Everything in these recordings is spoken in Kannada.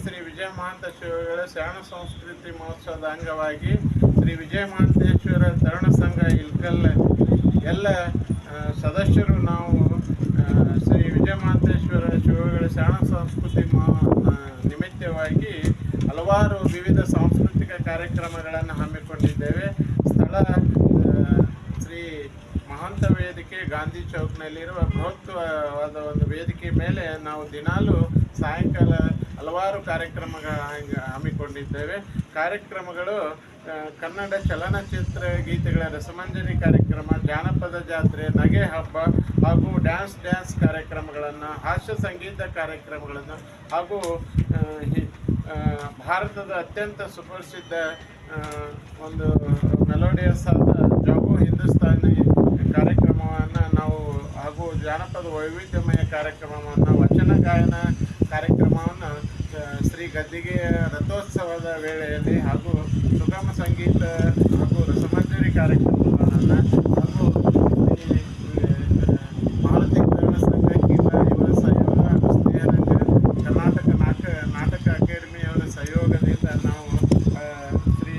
ಶ್ರೀ ವಿಜಯ ಮಹಾಂತೇಶ್ವರ ಶರಣ ಸಂಸ್ಕೃತಿ ಮಹೋತ್ಸವದ ಅಂಗವಾಗಿ ಶ್ರೀ ವಿಜಯ ಮಹಾಂತೇಶ್ವರ ತರುಣ ಸಂಘ ಇಲ್ಕಲ್ ಎಲ್ಲ ಸದಸ್ಯರು ನಾವು ಶ್ರೀ ವಿಜಯ ಮಹಾಂತೇಶ್ವರ ಶಿವಗಳ ಶರಣ ಸಂಸ್ಕೃತಿ ನಿಮಿತ್ತವಾಗಿ ಹಲವಾರು ವಿವಿಧ ಸಾಂಸ್ಕೃತಿಕ ಕಾರ್ಯಕ್ರಮಗಳನ್ನು ಹಮ್ಮಿಕೊಂಡಿದ್ದೇವೆ. ಸ್ಥಳ ಶ್ರೀ ಮಹಾಂತ ವೇದಿಕೆ ಗಾಂಧಿ ಚೌಕ್ನಲ್ಲಿರುವ ಬೃಹತ್ವಾದ ಒಂದು ವೇದಿಕೆ ಮೇಲೆ ನಾವು ದಿನಾಲು ಸಾಯಂಕಾಲ ಹಲವಾರು ಕಾರ್ಯಕ್ರಮಗಳ ಹಮ್ಮಿಕೊಂಡಿದ್ದೇವೆ. ಕಾರ್ಯಕ್ರಮಗಳು ಕನ್ನಡ ಚಲನಚಿತ್ರ ಗೀತೆಗಳ ರಸಮಂಜರಿ ಕಾರ್ಯಕ್ರಮ, ಜಾನಪದ ಜಾತ್ರೆ, ನಗೆ ಹಬ್ಬ ಹಾಗೂ ಡ್ಯಾನ್ಸ್ ಡ್ಯಾನ್ಸ್ ಕಾರ್ಯಕ್ರಮಗಳನ್ನು, ಹಾಸ್ಯ ಸಂಗೀತ ಕಾರ್ಯಕ್ರಮಗಳನ್ನು ಹಾಗೂ ಭಾರತದ ಅತ್ಯಂತ ಸುಪ್ರಸಿದ್ಧ ಒಂದು ಮೆಲೋಡಿಯಸ್ ಆದ ಜಾಗು ಹಿಂದೂಸ್ತಾನಿ ಹಾಗೂ ಜಾನಪದ ವೈವಿಧ್ಯಮಯ ಕಾರ್ಯಕ್ರಮವನ್ನು, ವಚನ ಗಾಯನ ಕಾರ್ಯಕ್ರಮವನ್ನು ಶ್ರೀ ಗದ್ದಿಗೆ ರಥೋತ್ಸವದ ವೇಳೆಯಲ್ಲಿ ಹಾಗೂ ಸುಗಮ ಸಂಗೀತ ಹಾಗೂ ರಸಮಂಜರಿ ಕಾರ್ಯಕ್ರಮಗಳನ್ನು ಹಾಗೂ ಮಾರುತಿ ಕನ್ನಡ ಸಂಘ ಕೀಲ ಇವರ ಸಹಯೋಗ ಸ್ನೇಹರಂಗ ಕರ್ನಾಟಕ ನಾಟಕ ನಾಟಕ ಅಕಾಡೆಮಿಯವರ ಸಹಯೋಗದಿಂದ ನಾವು ಶ್ರೀ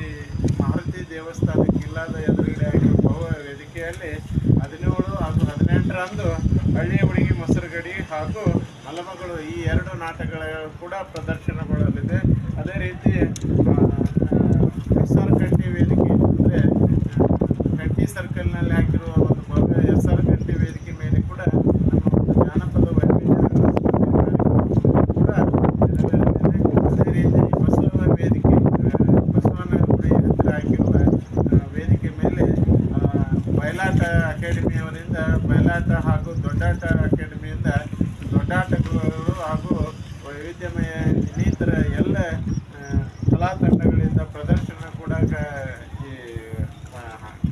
ಮಾರುತಿ ದೇವಸ್ಥಾನ ಕಿಲ್ಲಾದ ಎದುರುಗಡೆ ಆಗಿರುವ ವೇದಿಕೆಯಲ್ಲಿ ಹದಿನೇಳು ಹಾಗೂ ಹದಿನೆಂಟರಂದು ಹಳ್ಳಿಯ ಹುಡುಗಿ ಮೊಸರುಗಡಿ ಹಾಗೂ ಮಲಮಗಳು ಈ ಎರಡು ನಾಟಕಗಳ ಕೂಡ ಪ್ರದರ್ಶನಗೊಳ್ಳಲಿದೆ. ಅದೇ ರೀತಿ ಎಸ್ ಆರ್ ಕಟ್ಟಿ ವೇದಿಕೆ ಅಂದರೆ ಕಟ್ಟಿ ಸರ್ಕಲ್ನಲ್ಲಿ ಹಾಕಿರುವ ಒಂದು ಭವ್ಯ ಎಸ್ ಆರ್ ಕಟ್ಟಿ ವೇದಿಕೆ ಮೇಲೆ ಕೂಡ ನಮ್ಮ ಒಂದು ಜಾನಪದ ವೈವಿಧ್ಯ ಕೂಡ ನೆರವೇರಲಿದೆ ಅದೇ ರೀತಿ ಬಸವ ವೇದಿಕೆ ಆ, ಬಸವನ ಗುಡಿ ಹತ್ತಿರ ಹಾಕಿರುವ ಆ, ವೇದಿಕೆ ಮೇಲೆ ಆ, ಬಯಲಾಟ ಅಕಾಡೆಮಿಯವರಿಂದ ಹಾಗೂ ದೊಡ್ಡಾಟ ಅಕಾಡೆಮಿಯಿಂದ ದೊಡ್ಡಾಟಗಳು ಹಾಗೂ ವೈವಿಧ್ಯಮಯ ಇನ್ನಿತರ ಎಲ್ಲ ಕಲಾ ತಂಡಗಳಿಂದ ಪ್ರದರ್ಶನ ಕೂಡ ಈ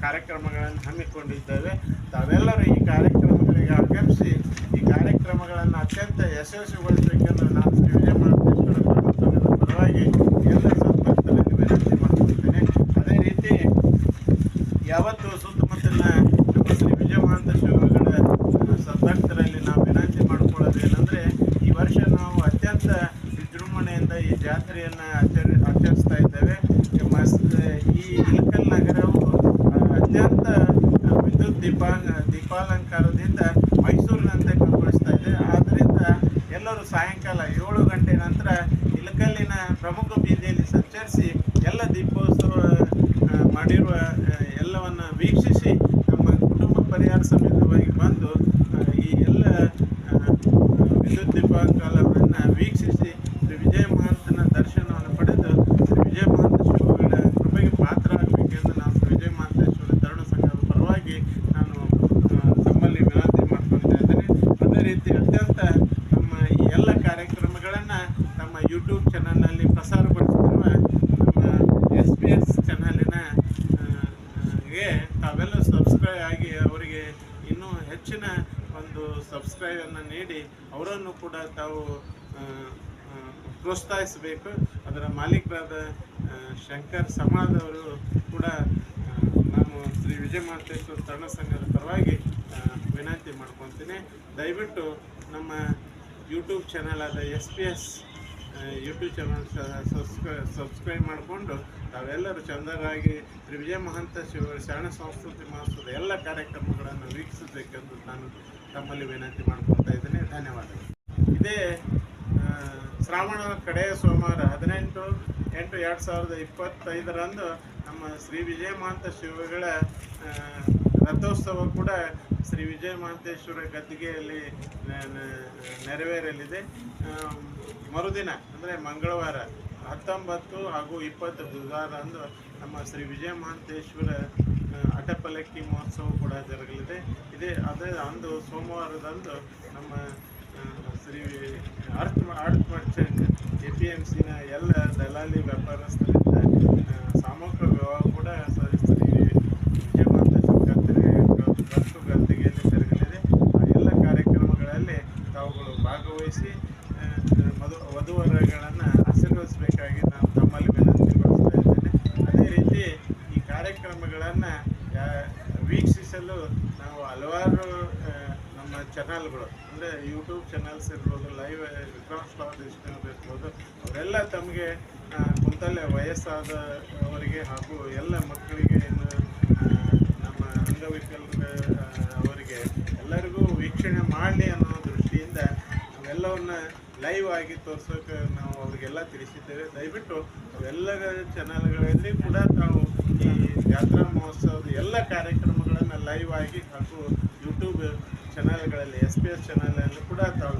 ಕಾರ್ಯಕ್ರಮಗಳನ್ನು ಹಮ್ಮಿಕೊಂಡಿದ್ದೇವೆ. ತಾವೆಲ್ಲರೂ ಈ ಕಾರ್ಯಕ್ರಮಗಳಿಗೆ ಆಗಮಿಸಿ ಈ ಕಾರ್ಯಕ್ರಮಗಳನ್ನು ಅತ್ಯಂತ ಯಶಸ್ವಿಗೊಳಿಸಬೇಕೆಂದು ನಾನು ಶ್ರೀ ವಿಜಯ ಮಹಾಂತೇಶ್ವರ ಧರ್ಮಸಂಘದ ಪರವಾಗಿ ಎಲ್ಲ ಸದ್ಭಕ್ತರಲ್ಲಿ ವಿನಂತಿ ಮಾಡ್ಕೊಳ್ತೇನೆ ಅದೇ ರೀತಿ ಯಾವತ್ತು ಸುತ್ತಮುತ್ತಲಿನ ನಮ್ಮ ಶ್ರೀ ವಿಜಯ ಮಹಾಂತೇಶ್ವರಗಳ ಸದ್ಭಕ್ತರಲ್ಲಿ ನಾವು ವಿನಂತಿ ಮಾಡ್ಕೊಳ್ಳೋದೇನೆಂದರೆ ಈ ವರ್ಷ ನಾವು ಅತ್ಯಂತ ವಿಜೃಂಭಣೆಯಿಂದ ಈ ಜಾತ್ರೆಯನ್ನು ಆಚರಿ, ಆಚರಿಸ್ತಾ ಇದ್ದೇವೆ. ಮಸ್ ಈ ಇಳಕಲ್ ನಗರವು ಅತ್ಯಂತ ವಿದ್ಯುತ್ ದೀಪಾ ದೀಪಾಲಂಕಾರದಿಂದ ಮೈಸೂರಿನಂತೆ ಕಂಗೊಳಿಸ್ತಾ ಇದೆ. ಆದ್ದರಿಂದ ಎಲ್ಲರೂ ಸಾಯಂಕಾಲ ಏಳು ಗಂಟೆ ನಂತರ ಇಳಕಲ್ಲಿನ ಪ್ರಮುಖ ಬೀದಿಯಲ್ಲಿ ಸಂಚರಿಸಿ ಎಲ್ಲ ದೀಪೋತ್ಸವ ಮಾಡಿರುವ ಆ, ಎಲ್ಲವನ್ನ ವೀಕ್ಷಿಸಿ ನಮ್ಮ ಕುಟುಂಬ ಪರಿಹಾರ ಸಮೇತವಾಗಿ ಬಂದು ಆ, ಈ ಎಲ್ಲ ಆ, ವಿದ್ಯುತ್ ದೀಪಾಲಂಕಾರವನ್ನು ವೀಕ್ಷಿಸಿ ಶ್ರೀ ವಿಜಯ ಮಹಾಂತನ ದರ್ಶನವನ್ನು ಪಡೆದು ಶ್ರೀ ವಿಜಯ ಮಹಾಂತ ಶಿವಗಳ ಕೃಪೆಗೆ ಪಾತ್ರ ಆಗಬೇಕೆಂದು ನಾನು ಶ್ರೀ ವಿಜಯ ಮಹಾಂತೇಶ್ವರ ತರುಣ ಸಂಘದ ಪರವಾಗಿ ನಾನು ಆ, ತಮ್ಮಲ್ಲಿ ವಿನಂತಿ ಮಾಡ್ಕೊಳ್ತಾ ಇದ್ದೇನೆ ಅದೇ ಅತ್ಯಂತ ನಮ್ಮ ಎಲ್ಲ ಕಾರ್ಯಕ್ರಮಗಳನ್ನು ನಮ್ಮ ಯೂಟ್ಯೂಬ್ ಚಾನಲ್ನಲ್ಲಿ ಪ್ರಸಾರಗೊಳಿಸುತ್ತಿರುವ ನಮ್ಮ ಎಸ್ ಪಿ ಎಸ್ ಚಾನಲಿನ ತಾವೆಲ್ಲ ಸಬ್ಸ್ಕ್ರೈಬ್ ಆಗಿ ಅವರಿಗೆ ಇನ್ನೂ ಹೆಚ್ಚಿನ ಒಂದು ಸಬ್ಸ್ಕ್ರೈಬನ್ನು ನೀಡಿ ಅವರನ್ನು ಕೂಡ ತಾವು ಪ್ರೋತ್ಸಾಹಿಸಬೇಕು. ಅದರ ಮಾಲೀಕರಾದ ಶಂಕರ್ ಶಂಕರ್ ಅವರು ಕೂಡ ಶ್ರೀ ವಿಜಯ ಮಹಾಂತೇಶ್ವರ ತರಣ ಸಂಘದ ಪರವಾಗಿ ವಿನಂತಿ ಮಾಡ್ಕೊತೀನಿ. ದಯವಿಟ್ಟು ನಮ್ಮ ಯೂಟ್ಯೂಬ್ ಚಾನಲ್ ಆದ S P S YouTube channel subscribe subscribe ಮಾಡಿಕೊಂಡು ತಾವೆಲ್ಲರೂ ಚಂದರಾಗಿ ಶ್ರೀ ವಿಜಯ ಮಹಂತ ಶಿವ ಶರಣ ಸಂಸ್ಕೃತಿ ಮಹೋತ್ಸವದ ಎಲ್ಲ ಕಾರ್ಯಕ್ರಮಗಳನ್ನು ವೀಕ್ಷಿಸಬೇಕೆಂದು ನಾನು ತಮ್ಮಲ್ಲಿ ವಿನಂತಿ ಮಾಡ್ಕೊಳ್ತಾ ಇದ್ದೇನೆ. ಧನ್ಯವಾದಗಳು. ಇದೇ ಶ್ರಾವಣ ಕಡೆಯ ಸೋಮವಾರ ಹದಿನೆಂಟು ಎಂಟು ಎರಡು ಸಾವಿರದ ಇಪ್ಪತ್ತೈದರಂದು ನಮ್ಮ ಶ್ರೀ ವಿಜಯ ಮಹಾಂತ ಶಿವಗಳ ರಥೋತ್ಸವ ಕೂಡ ಶ್ರೀ ವಿಜಯ ಮಹಾಂತೇಶ್ವರ ಗದ್ದಿಗೆಯಲ್ಲಿ ನೆರವೇರಲಿದೆ. ಮರುದಿನ, ಅಂದರೆ ಮಂಗಳವಾರ, ಹತ್ತೊಂಬತ್ತು ಹಾಗೂ ಇಪ್ಪತ್ತು ಬುಧವಾರಂದು ನಮ್ಮ ಶ್ರೀ ವಿಜಯ ಮಹಾಂತೇಶ್ವರ ಅಟಪಲಕ್ಕಿ ಮಹೋತ್ಸವ ಕೂಡ ಜರುಗಲಿದೆ. ಇದೇ, ಅದೇ ಅಂದು ಸೋಮವಾರದಂದು ನಮ್ಮ ಶ್ರೀ ಅರ್ತ್ ಅರ್ತ್ ಮರ್ಚೆಂಟ್ ಎ ಪಿ ಎಂ ಸಿನ ಎಲ್ಲ ದಲಾಲಿ ವ್ಯಾಪಾರಸ್ಥರಿಂದ ಸಾಮೂಹಿಕ ವಿವಾಹ ಕೂಡ ಸ- ಶ್ರೀ ವಿಜಯಮಾತ ಗದ್ದೆ ಗತ್ತು ಗದ್ದಿಗೆಯಲ್ಲಿ ಜರುಗಲಿದೆ ಆ ಎಲ್ಲ ಕಾರ್ಯಕ್ರಮಗಳಲ್ಲಿ ತಾವುಗಳು ಭಾಗವಹಿಸಿ ಮಧು ವಧುವರಗಳನ್ನು ಆಶೀರ್ವದಿಸಬೇಕಾಗಿ ನಾನು ತಮ್ಮಲ್ಲಿ ವಿನಂತಿಗೊಳಿಸ್ತಾ ಇದ್ದೇನೆ. ಅದೇ ರೀತಿ ಈ ಕಾರ್ಯಕ್ರಮಗಳನ್ನು ವೀಕ್ಷಿಸಲು ನಾವು ಹಲವಾರು ನಮ್ಮ ಚನ ಚಾನಲ್ಗಳು ಅಂದರೆ ಯೂಟ್ಯೂಬ್ ಚಾನಲ್ಸ್ ಇರ್ಬೋದು ಲೈವ್ ವಿಕ್ರಮ್ ಸ್ಟಾರ್ ಇರ್ಬೋದು ಅವರೆಲ್ಲ ತಮಗೆ ಆ, ಕುಂತಲ್ಲೇ ವಯಸ್ಸಾದ ಅವರಿಗೆ ಹಾಗೂ ಎಲ್ಲ ಮಕ್ಕಳಿಗೆ ನಮ್ಮ ಅಂಗವಿಕಲ ಅವರಿಗೆ ಎಲ್ಲರಿಗೂ ವೀಕ್ಷಣೆ ಮಾಡಲಿ ಅನ್ನೋ ದೃಷ್ಟಿಯಿಂದ ಅವೆಲ್ಲವನ್ನ ಲೈವ್ ಆಗಿ ತೋರ್ಸೋಕೆ ನಾವು ಅವರಿಗೆಲ್ಲ ತಿಳಿಸಿದ್ದೇವೆ. ದಯವಿಟ್ಟು ಅವೆಲ್ಲ ಚಾನಲ್ಗಳಲ್ಲಿ ಕೂಡ ತಾವು ಈ ಜಾತ್ರಾ ಮಹೋತ್ಸವದ ಎಲ್ಲ ಕಾರ್ಯಕ್ರಮಗಳನ್ನು ಲೈವ್ ಆಗಿ ಹಾಗೂ ಯೂಟ್ಯೂಬ್ ಚಾನಲ್ಗಳಲ್ಲಿ ಎಸ್ ಪಿ ಎಸ್ ಚಾನಲಲ್ಲಿ ಕೂಡ ತಾವು